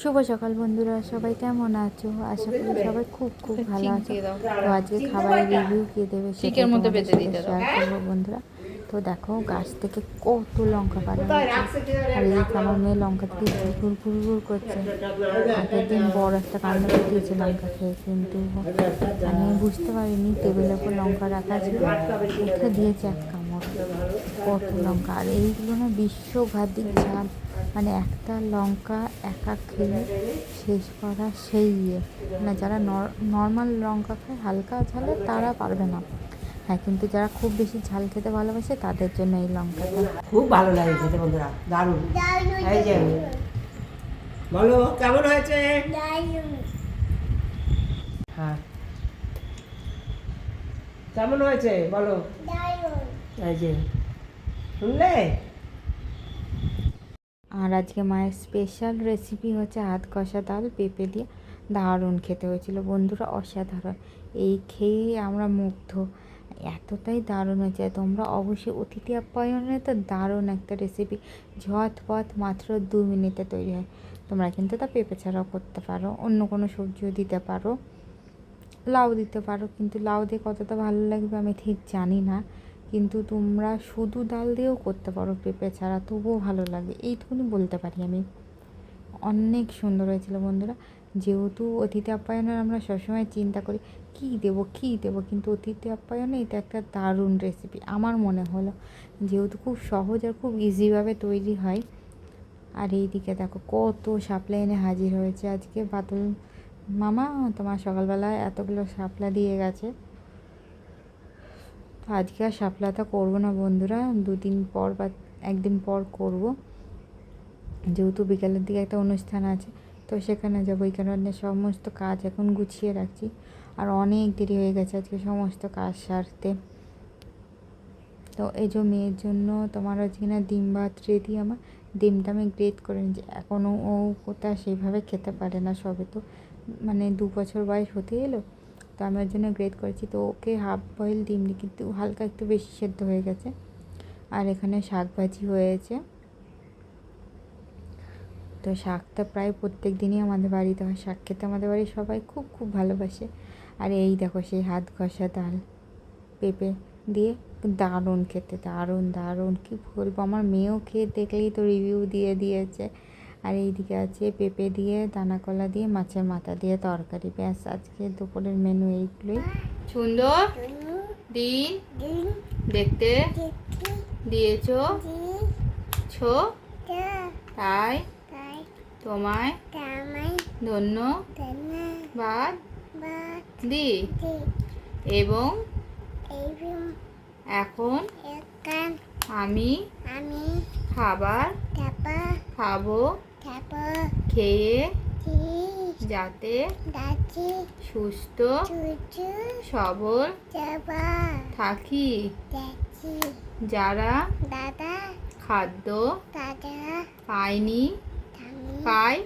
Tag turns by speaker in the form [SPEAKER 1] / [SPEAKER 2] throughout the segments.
[SPEAKER 1] শুভ সকাল বন্ধুরা সবাই কেমন আছো? আশা করি সবাই খুব খুব ভালো আছো। তো আজকে খাবারের রিভিউ কে দেবে
[SPEAKER 2] মধ্যে
[SPEAKER 1] তোমাদের
[SPEAKER 2] দিতে দাও।
[SPEAKER 1] শেয়ার করব বন্ধুরা। তো দেখো গাছ থেকে কত লঙ্কা পাড়া আর এই আমার মেয়ে লঙ্কা থেকে ঘুর ঘুর ঘুর করছে। আগের দিন বড় একটা কান্না দিয়েছে লঙ্কা খেয়ে কিন্তু আমি বুঝতে পারিনি টেবিলের উপর লঙ্কা রাখা ছিল। উঠে দিয়েছে এক কামড়? কত লঙ্কা? আর এইগুলো না বিশ্বঘাতিক ঝাল। মানে একটা লঙ্কা একা খেয়ে শেষ করা সেই ইয়ে। মানে যারা নর্মাল লঙ্কা খায়, হালকা ঝালে তারা পারবে না। হ্যাঁ কিন্তু যারা খুব বেশি ঝাল খেতে ভালোবাসে, তাদের জন্য এই লঙ্কাটা।
[SPEAKER 3] খুব ভালো লাগে খেতে বন্ধুরা, দারুণ। এই যে, বলো, কেমন হয়েছে? হ্যাঁ। কেমন হয়েছে, বলো? এই যে, শুনলে?
[SPEAKER 1] আর আজকে মায়ের স্পেশাল রেসিপি হচ্ছে হাত কষা ডাল, পেঁপে দিয়ে দারুণ খেতে হয়েছিল। বন্ধুরা, অসাধারণ। এই খেয়ে আমরা মুগ্ধ। এতটাই দারুণ হয়েছে। তোমরা অবশ্যই অতিথি আপ্যায়নে তো দারুণ একটা রেসিপি ঝটপট মাত্র দু মিনিটে তৈরি হয়। তোমরা কিন্তু তা পেঁপে ছাড়াও করতে পারো। অন্য কোনো সবজিও দিতে পারো। লাউ দিতে পারো। কিন্তু লাউ দিয়ে কতটা ভালো লাগবে আমি ঠিক জানি না। কিন্তু তোমরা শুধু ডাল দিয়েও করতে পারো পেঁপে ছাড়া, তবুও ভালো লাগবে এইটুকুনি বলতে পারি আমি। অনেক সুন্দর হয়েছিল বন্ধুরা। যেহেতু অতিথি আপ্যায়নের আমরা সবসময় চিন্তা করি, কী দেবো কী দেবো? কিন্তু অতিথি আপ্যায়নে এটা একটা দারুণ রেসিপি আমার মনে হলো। যেহেতু খুব সহজ আর খুব ইজিভাবে তৈরি হয়। আর এইদিকে দেখো, কত শাপলা এনে হাজির হয়েছে। আজকে বাদল মামা তোমার সকালবেলায় এতগুলো শাপলা দিয়ে গেছে। আজকে আর শাপলাটা করব না বন্ধুরা। দুদিন পর বা একদিন পর করব। যেহেতু বিকালের দিকে একটা অনুষ্ঠান আছে, তো সেখানে যাব। এই কারণে সমস্ত কাজ এখন গুছিয়ে রাখছি। আর অনেক দেরি হয়ে গেছে আজকে সমস্ত কাজ সারতে। তো এই যে মেয়ের জন্য তোমার আজকে না ডিম ভাত রেডি আমার। ডিমটা আমি গ্রেট করে নিয়েছি। এখনও ও কোথা সেইভাবে খেতে পারে না সবে তো। মানে দু বছর বয়স হতে এলো। তো আমি ওর জন্য গ্রেট করেছি। তো ওকে হাফ বয়েল ডিম দিই কিন্তু হালকা একটু বেশি সেদ্ধ হয়ে গেছে। আর এখানে শাক ভাজি হয়েছে। তো শাকটা প্রায় প্রত্যেক দিনই আমাদের বাড়িতে হয়। শাক খেতে আমাদের বাড়ির সবাই খুব খুব ভালোবাসে। আর এই দেখো সেই হাত ঘষা ডাল, পেঁপে দিয়ে দারুণ খেতে, দারুণ দারুণ। কী বলব? আমার মেয়েও খেয়ে দেখলেই তো রিভিউ দিয়ে দিয়েছে। আর এইদিকে আছে পেঁপে দিয়ে দানা কলা দিয়ে মাছের মাথা দিয়ে তরকারি। ব্যাস আজকে দুপুরের মেনু এইগুলোই।
[SPEAKER 2] সুন্দর? দিন? দেখতে? দিয়েছ? ছো তাই? তোমায়? ধন্যবাদ দি। এবং এখন আমি
[SPEAKER 4] আমি
[SPEAKER 2] খাবার খাব। খেয়ে যাতে সুস্থ সবল থাকি। যারা
[SPEAKER 4] দাদা
[SPEAKER 2] খাদ্য
[SPEAKER 4] দাদা
[SPEAKER 2] পায়নি পায়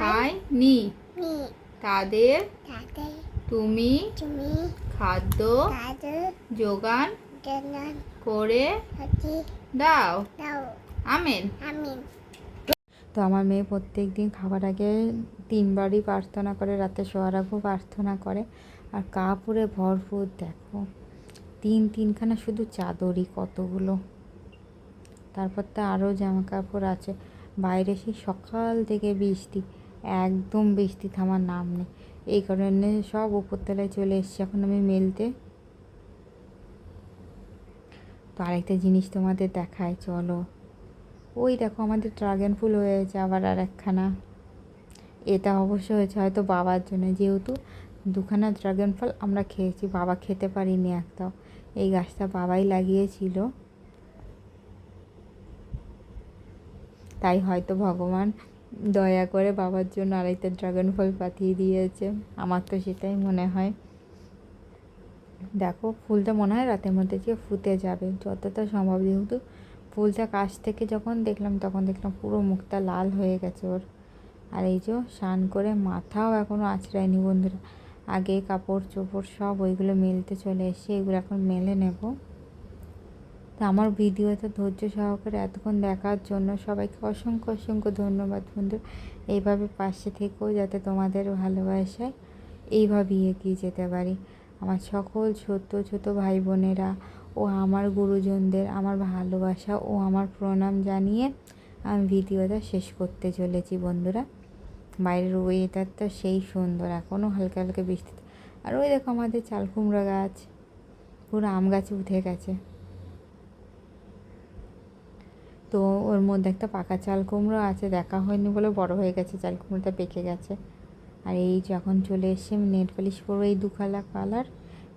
[SPEAKER 2] পায়নি
[SPEAKER 4] মি
[SPEAKER 2] তাদের তুমি খাদ্য যোগান করে দাও। আমেন।
[SPEAKER 4] আমি
[SPEAKER 1] তো আমার মেয়ে প্রত্যেক দিন খাবার আগে তিনবারই প্রার্থনা করে রাতে শোয়ার আগেও প্রার্থনা করে। আর কাপড়ে ভরপুর দেখো তিন তিনখানা শুধু চাদরই কতগুলো। তারপর তো আরও জামা কাপড় আছে। বাইরে সেই সকাল থেকে বৃষ্টি একদম বৃষ্টি থামার নাম নেই। এই কারণে সব উপরতলায় চলে এসছি। এখন আমি মেলতে। তো আরেকটা জিনিস তোমাদের দেখায় চলো। ওই দেখো আমাদের ড্রাগন ফুল হয়েছে আবার আর একখানা এটা অবশ্য হয়েছে হয়তো বাবার জন্য, যেহেতু দুখানা ড্রাগন ফল আমরা খেয়েছি, বাবা খেতে পারিনি একটাও। এই গাছটা বাবাই লাগিয়েছিল। তাই হয়তো ভগবান দয়া করে বাবার জন্য আরেকটা ড্রাগন ফল পাঠিয়ে দিয়েছে। আমার তো সেটাই মনে হয়। দেখো, ফুলটা মনে হয় রাতের মধ্যে যে ফুটে যাবে, যতটা সম্ভব, যেহেতু ফুলটা কাছ থেকে যখন দেখলাম, তখন দেখলাম পুরো মুখটা লাল হয়ে গেছে ওর। আর এই যে স্নান করে মাথাও এখনও আঁচড়ায়নি বন্ধুরা। আগে কাপড় চোপড় সব ওইগুলো মেলতে চলে এসে এগুলো এখন মেলে নেব। তো আমার ভিডিওতে ধৈর্য সহকারে এতক্ষণ দেখার জন্য সবাইকে অসংখ্য অসংখ্য ধন্যবাদ বন্ধু এইভাবে পাশে থেকেও যাতে তোমাদের ভালোবাসায় এইভাবেই এগিয়ে যেতে পারি। আমার সকল ছোট ছোট ভাই বোনেরা ও আমার গুরুজনদের আমার ভালোবাসা ও আমার প্রণাম জানিয়ে আমি ভিডিওটা শেষ করতে চলেছি বন্ধুরা। বাইরের ওয়েদারটা সেই সুন্দর এখনও হালকা হালকা বৃষ্টি। আর ওই দেখো আমাদের চাল কুমড়ো গাছ, পুরো আম গাছে উঠে গেছে। তো ওর মধ্যে একটা পাকা চাল কুমড়ো আছে, দেখা হয়নি বলে বড় হয়ে গেছে, চাল কুমড়োটা পেকে গেছে। আর এই যখন চলে এসে আমি নেট পালিশ পরবো এই দু কালার কালার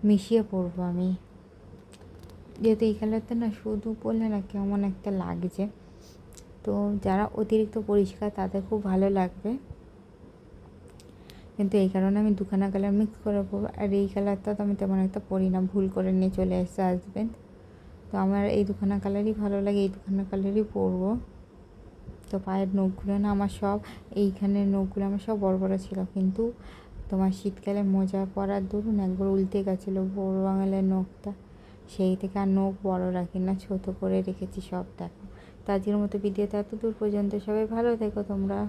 [SPEAKER 1] মিশিয়ে পরবো আমি। যেহেতু এই কালারটা না শুধু পরলে না কেমন একটা লাগছে। তো যারা অতিরিক্ত পরিষ্কার তাদের খুব ভালো লাগবে। কিন্তু এই কারণে আমি দুখানা কালার মিক্স করে পরবো। আর এই কালারটা তো আমি তেমন একটা পরি না, ভুল করে নিয়ে চলে এসছে হাজব্যান্ড তো আমার এই দুখানা কালারই ভালো লাগে, এই দুখানা কালারই পরবো। তো পায়ের নখগুলো না আমার সব, এইখানের নখগুলো আমার সব বড় বড় ছিল। কিন্তু তোমার শীতকালে মজা পড়ার দরুন একবার উল্টে গেছিল বড় বাঙালের নখটা, সেই থেকে আর নখ বড় রাখি না, ছোটো করে রেখেছি সব, দেখো। তো আজকের মতো ভিডিওটা এত দূর পর্যন্ত সবাই ভালো থেকো তোমরা।